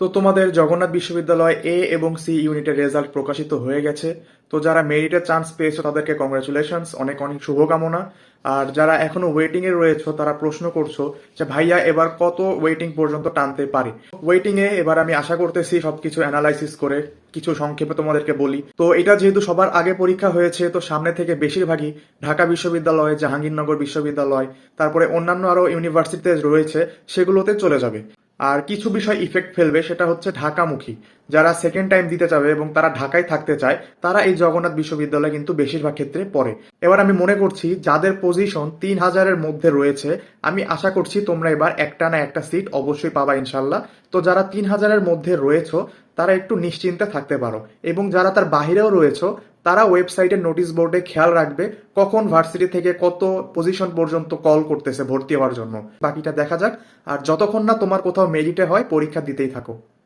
তো তোমাদের জগন্নাথ বিশ্ববিদ্যালয় এ এবং সি ইউনিটের রেজাল্ট প্রকাশিত হয়ে গেছে। তো যারা মেরিটের চান্স পেয়েছ, তাদেরকে কংগ্রেচুলেশনস অনেক অনেক শুভকামনা। আর যারা এখনও ওয়েটিং এ রয়েছে, তারা প্রশ্ন করছ যে, ভাইয়া, এবার কত ওয়েটিং পর্যন্ত টানতে পারি? ওয়েটিং এ এবার আমি আশা করতেছি সবকিছু অ্যানালাইসিস করে কিছু সংক্ষেপে তোমাদেরকে বলি। তো এটা যেহেতু সবার আগে পরীক্ষা হয়েছে, তো সামনে থেকে বেশিরভাগই ঢাকা বিশ্ববিদ্যালয়, জাহাঙ্গীরনগর বিশ্ববিদ্যালয়, তারপরে অন্যান্য আরও ইউনিভার্সিটিতে রয়েছে, সেগুলোতে চলে যাবে। আর কিছু বিষয় ইফেক্ট ফেলবে, সেটা হচ্ছে ঢাকামুখী। যারা সেকেন্ড টাইম দিতে যাবে এবং তারা ঢাকায় থাকতে চায়, তারা এই জগন্নাথ বিশ্ববিদ্যালয়ে কিন্তু বেশিরভাগ ক্ষেত্রে পড়ে। এবার আমি মনে করছি, যাদের পজিশন তিন হাজারের মধ্যে রয়েছে, আমি আশা করছি তোমরা এবার একটা না একটা সিট অবশ্যই পাবা ইনশাল্লাহ তো যারা তিন হাজারের মধ্যে রয়েছো, তারা একটু নিশ্চিন্তে থাকতে পারো। এবং যারা তার বাহিরেও রয়েছো তারা ওয়েবসাইটের নোটিশ বোর্ডে খেয়াল রাখবে কখন ভার্সিটি থেকে কত পজিশন পর্যন্ত কল করতেছে ভর্তি হওয়ার জন্য। বাকিটা দেখা যাক। আর যতক্ষণ না তোমার কোথাও মেরিটে হয়, পরীক্ষা দিতেই থাকো।